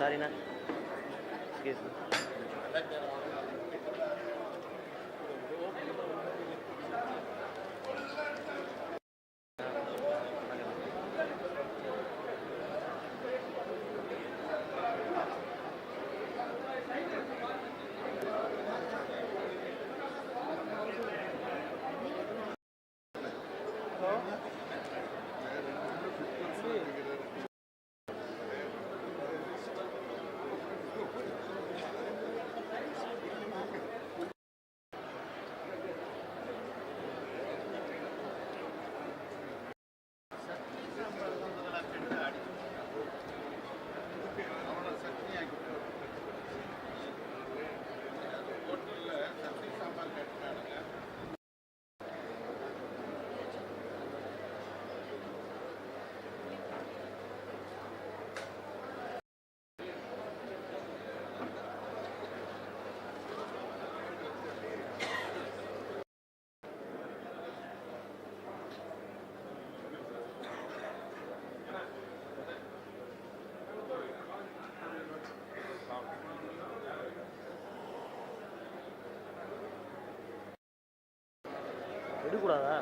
அண்ணா சாரிண்ணா எடுக்கூடாதா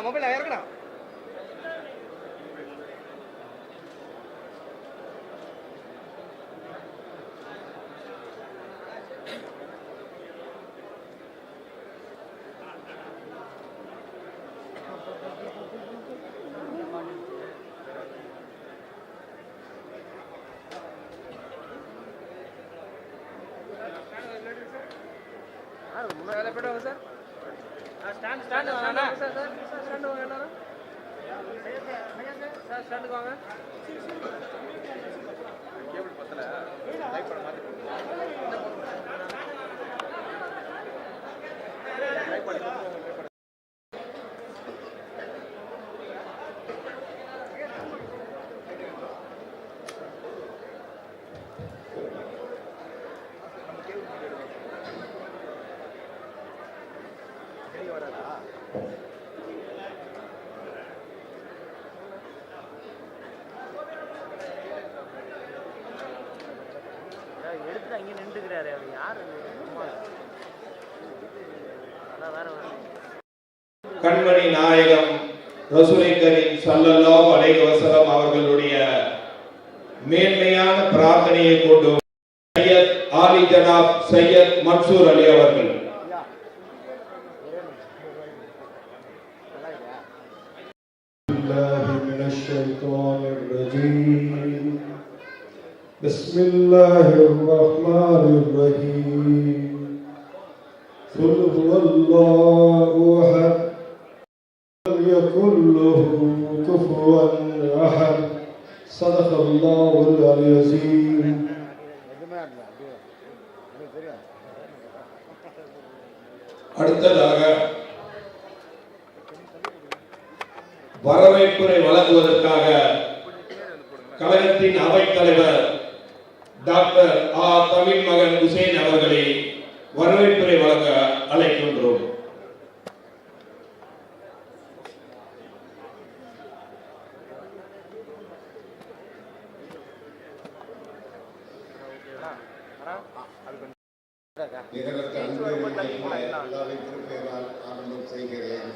mobile இறக்கணும் யாரு முன்னாடி போய்ட்டு சார் ஸ்டாண்ட் ஸ்டாண்டு ஸ்டாண்ட் வாங்க. சார் சார் சார் ஸ்டாண்டு வாங்க எல்லாரும். சார் ஸ்டாண்டுக்கு வாங்க. கேபிள் பத்தல. லைட் படம் மாற்றி எடுத்துட்டு அங்கே நின்றுக்கிறாரு அவர் யார் அது? சும்மா. அதான் வேற வேற கண்மணி நாயகம் ரசூலை கரீம் ஸல்லல்லாஹு அலைஹி வஸல்லம் அவர்களுடைய மேன்மையான பிரார்த்தனையை கொண்டு சையத் ஆலி ஜனாப் சையத் மன்சூர் அலி அவர்கள் بالله من الشيطان الرجيم بسم الله الرحمن الرحيم قل هو الله احد لم يكن له كفوا احد صدق الله العظيم அடுத்ததாக வரவேற்புரை வழங்குவதற்காக கழகத்தின் அவைத் தலைவர் டாக்டர் ஆ. தமிழ் மகன் ஹுசேன் அவர்களை வரவேற்புரை வழங்க அழைக்கின்றோம். நிகரற்ற அன்பு திருப்பெயரால் ஆரம்பம் செய்கிறேன்.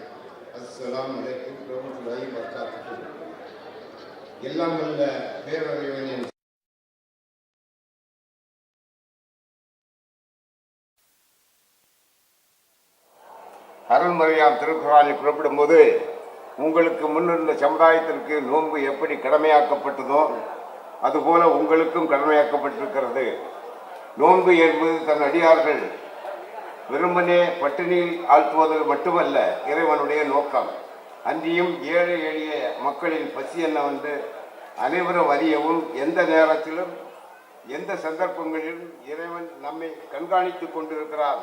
எல்லாம் வல்ல பேரறிவனின் அருள்மறையாம் திருக்குறானில் குறிப்பிடும்போது உங்களுக்கு முன்னிருந்த சமுதாயத்திற்கு நோன்பு எப்படி கடமையாக்கப்பட்டதோ அதுபோல உங்களுக்கும் கடமையாக்கப்பட்டிருக்கிறது. நோன்பு என்பது தன் அடியார்கள் வெறுமனே பட்டினியில் ஆழ்த்துவது மட்டுமல்ல இறைவனுடைய நோக்கம். அன்றியும் ஏழை எளிய மக்களின் பசி என்னவென்று அனைவரும் அறியவும் எந்த நேரத்திலும் எந்த சந்தர்ப்பங்களிலும் இறைவன் நம்மை கண்காணித்துக் கொண்டிருக்கிறார்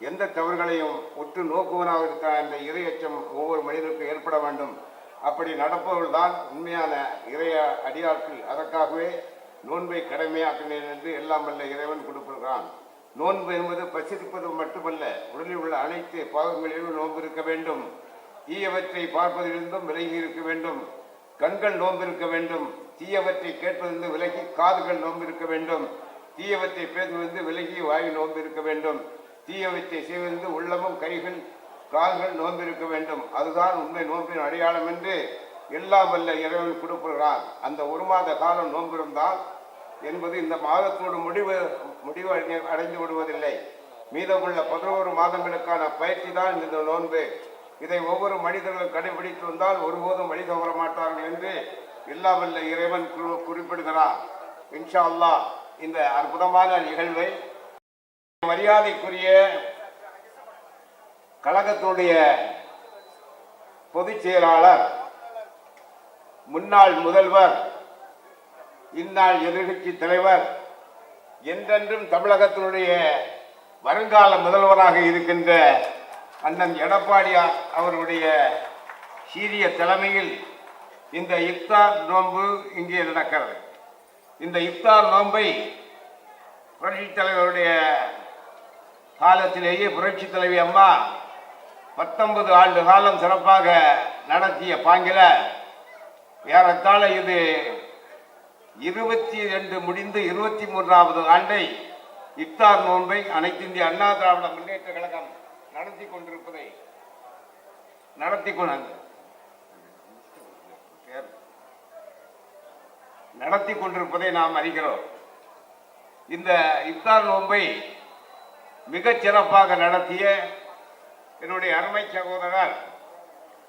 எந்த தவறுகளையும் உற்று நோக்குவனாக இருக்கிறார் என்ற இறையச்சம் ஒவ்வொரு மனிதனுக்கும் ஏற்பட வேண்டும். அப்படி நடப்பவர்கள்தான் உண்மையான இறைய அடியாட்கள். அதற்காகவே நோன்பை கடமையாக்கினேன் என்று எல்லாம் வல்ல இறைவன் கொடுப்பிருக்கிறான் நோன்பு என்பது பசித்திருப்பது மட்டுமல்ல உடலில் உள்ள அனைத்து பாகங்களிலும் நோன்பு இருக்க வேண்டும். தீயவற்றை பார்ப்பதிலிருந்தும் விலகி இருக்க வேண்டும். கண்கள் நோன்பிருக்க வேண்டும். தீயவற்றை கேட்பதிலிருந்து விலகி காதுகள் நோன்பிருக்க வேண்டும். தீயவற்றை பேசுவதிலிருந்து விலகி வாயு நோன்பு இருக்க வேண்டும். தீயவற்றை செய்வதிலிருந்து உள்ளமும் கைகள் கால்கள் நோன்பிருக்க வேண்டும். அதுதான் உண்மை நோன்பின் அடையாளம் என்று எல்லாம் வல்ல இறைவன் கொடுக்கிறான் அந்த ஒரு மாத காலம் நோன்பிருந்தால் என்பது இந்த மாதத்தோடு முடிவு முடிவு அடை- அடைந்து விடுவதில்லை. மீதமுள்ள பதினோரு மாதங்களுக்கான பயிற்சி தான் இந்த நோன்பு. இதை ஒவ்வொரு மனிதர்களும் கடைபிடித்து வந்தால் ஒருபோதும் வழி தவற மாட்டார்கள் என்று எல்லாம் வல்ல இறைவன் குறிப்பிடுகிறார். இன்ஷா அல்லாஹ் இந்த அற்புதமான நிகழ்வை மரியாதைக்குரிய கழகத்தினுடைய பொதுச் செயலாளர் முன்னாள் முதல்வர் இந்நாள் எதிர்கட்சி தலைவர் என்றென்றும் தமிழகத்தினுடைய வருங்கால முதல்வராக இருக்கின்ற அண்ணன் எடப்பாடியார் அவருடைய சீரிய தலைமையில் இந்த இஃப்தார் நோன்பு இங்கே நடக்கிறது. இந்த இஃப்தார் நோன்பை புரட்சித் தலைவருடைய காலத்திலேயே புரட்சி தலைவி அம்மா பத்தொன்பது ஆண்டு காலம் சிறப்பாக நடத்திய பாங்கில ஏறத்தாழ இது இருபத்தி ரெண்டு முடிந்து இருபத்தி மூன்றாவது ஆண்டை இப்தார் நோன்பை அனைத்து இந்திய அண்ணா திராவிட முன்னேற்ற கழகம் நடத்தி கொண்டிருப்பதை நடத்தி கொண்டு நடத்தி கொண்டிருப்பதை நாம் அறிகிறோம். இந்த இஃப்தார் நோன்பை மிகச் சிறப்பாக நடத்திய என்னுடைய அருமை சகோதரர்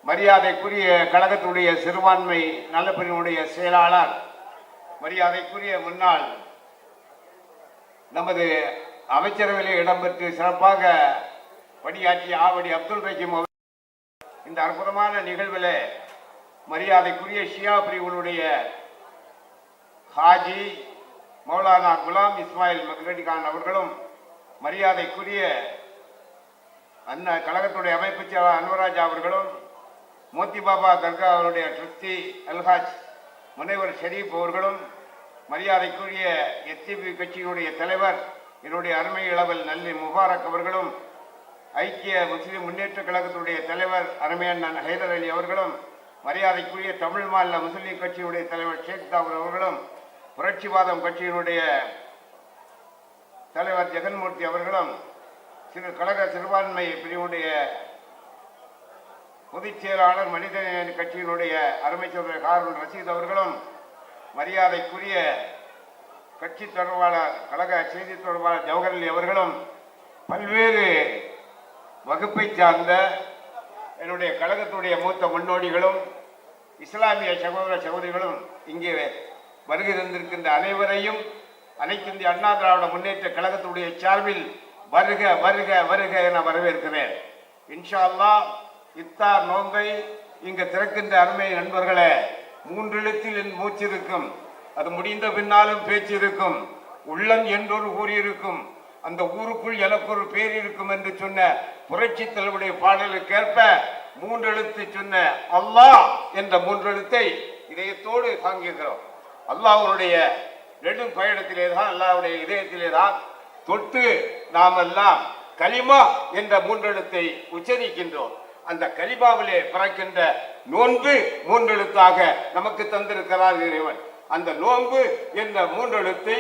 மரியாதைக்குரிய கழகத்துடைய சிறுபான்மை நலப்பிரிவுடைய செயலாளர் மரியாதைக்குரிய முன்னாள் நமது அமைச்சரவையிலே இடம்பெற்று சிறப்பாக பணியாற்றிய ஆவடி அப்துல் ரஹீம் அவர் இந்த அற்புதமான நிகழ்வில் மரியாதைக்குரிய ஷியா பிரிவுடைய ஹாஜி மௌலானா குலாம் இஸ்மாயில் மகரடி கான் அவர்களும் மரியாதைக்குரிய அண்ணா கழகத்துடைய அமைப்பு செயலாளர் அன்வராஜ் அவர்களும் மோத்தி பாபா தர்கா அவருடைய ட்ரஸ்டி அல்ஹாஜ் முனைவர் ஷரீப் அவர்களும் மரியாதைக்குரிய எஸ்டிபி கட்சியினுடைய தலைவர் என்னுடைய அருமை இளவல் நல்லி முபாரக் அவர்களும் ஐக்கிய முஸ்லிம் முன்னேற்ற கழகத்துடைய தலைவர் அருமையண்ணன் ஹைதர் அலி அவர்களும் மரியாதைக்குரிய தமிழ் மாநில முஸ்லீம் கட்சியினுடைய தலைவர் ஷேக் தாவூர் அவர்களும் புரட்சிவாதம் கட்சியினுடைய தலைவர் ஜெகன்மூர்த்தி அவர்களும் சிறு கழக சிறுபான்மை பிரிவுடைய பொதுச் செயலாளர் மனிதநேய கட்சியினுடைய அருமை சகோதரர் ஹாரூன் அவர்களும் மரியாதைக்குரிய கட்சி தொடர்பாளர் கழக செய்தி தொடர்பாளர் ஜவஹர்லி அவர்களும் பல்வேறு வகுப்பை சார்ந்த என்னுடைய கழகத்துடைய மூத்த முன்னோடிகளும் இஸ்லாமிய சகோதர சகோதரிகளும் இங்கே வருகை தந்திருக்கின்ற அனைவரையும் அனைத்து இந்திய அண்ணா திராவிட முன்னேற்ற கழகத்துடைய சார்பில் வருக வருக வருக என வரவேற்கிறேன். இன்ஷா அல்லாஹ் இத்தார் நோன்பை இங்கு திறக்கின்ற அருமை நண்பர்களே மூன்றெழுத்தில் என் மூச்சு இருக்கும். அது முடிந்த பின்னாலும் பேச்சு இருக்கும். உள்ளம் என்றொரு ஊர் இருக்கும். அந்த ஊருக்குள் எனக்கு ஒரு பேர் இருக்கும் என்று சொன்ன புரட்சி தலைவருடைய பாடலுக்கேற்ப மூன்றெழுத்து சொன்ன அல்லாஹ் என்ற மூன்றெழுத்தை இதயத்தோடு தாங்கியிருக்கிறோம். அல்லாஹ் அவருடைய ரெண்டும் பயணத்திலே தான் அல்லாவுடைய இதயத்திலே தான் தொட்டு நாம் எல்லாம் கலிமா என்ற மூன்றெழுத்தை உச்சரிக்கின்றோம். அந்த கலிமாவிலே பிறக்கின்ற நோன்பு மூன்றெழுத்தாக நமக்கு தந்திருக்கிறார் இறைவன். அந்த நோன்பு என்ற மூன்றெழுத்தை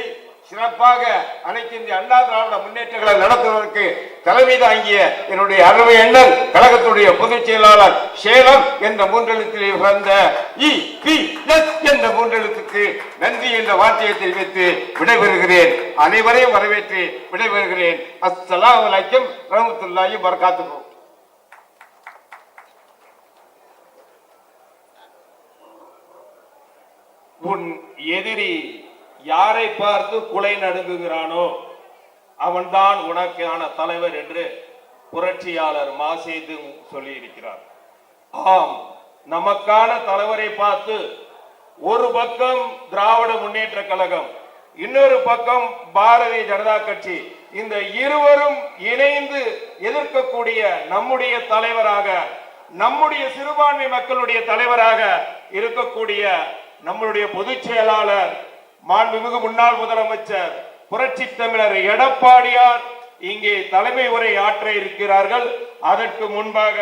சிறப்பாக அனைத்து இந்திய அண்ணா திராவிட முன்னேற்றங்களை நடத்துவதற்கு தலைமை தாங்கிய என்னுடைய அருமை எண்ணன் கழகத்துடைய பொதுச் செயலாளர் சேலம் என்ற மூன்றெழுத்திலே பிறந்த இ. பி. எஸ். என்ற மூன்றெழுத்துக்கு நன்றி என்ற வார்த்தையை தெரிவித்து விடைபெறுகிறேன். அனைவரையும் வரவேற்று விடைபெறுகிறேன். அஸ்லாம் அலைக்கும் ரஹமத்துல்லாஹி வரகாத்துக்கும் உன் எதிரி யாரை பார்த்து குலை நடுங்குகிறானோ அவன்தான் உனக்கான தலைவர் என்று புரட்சியாளர் மாசேது சொல்லியிருக்கிறார். ஆம் நமக்கான தலைவரை பார்த்து ஒரு பக்கம் திராவிட முன்னேற்ற கழகம் இன்னொரு பக்கம் பாரதிய ஜனதா கட்சி இந்த இருவரும் இணைந்து எதிர்க்கக்கூடிய நம்முடைய தலைவராக நம்முடைய சிறுபான்மை மக்களுடைய தலைவராக இருக்கக்கூடிய நம்மளுடைய பொதுச் செயலாளர் மாண்புமிகு முன்னாள் முதலமைச்சர் புரட்சி தமிழர் எடப்பாடியார் இங்கே தலைமை உரை ஆற்ற இருக்கிறார்கள். அதற்கு முன்பாக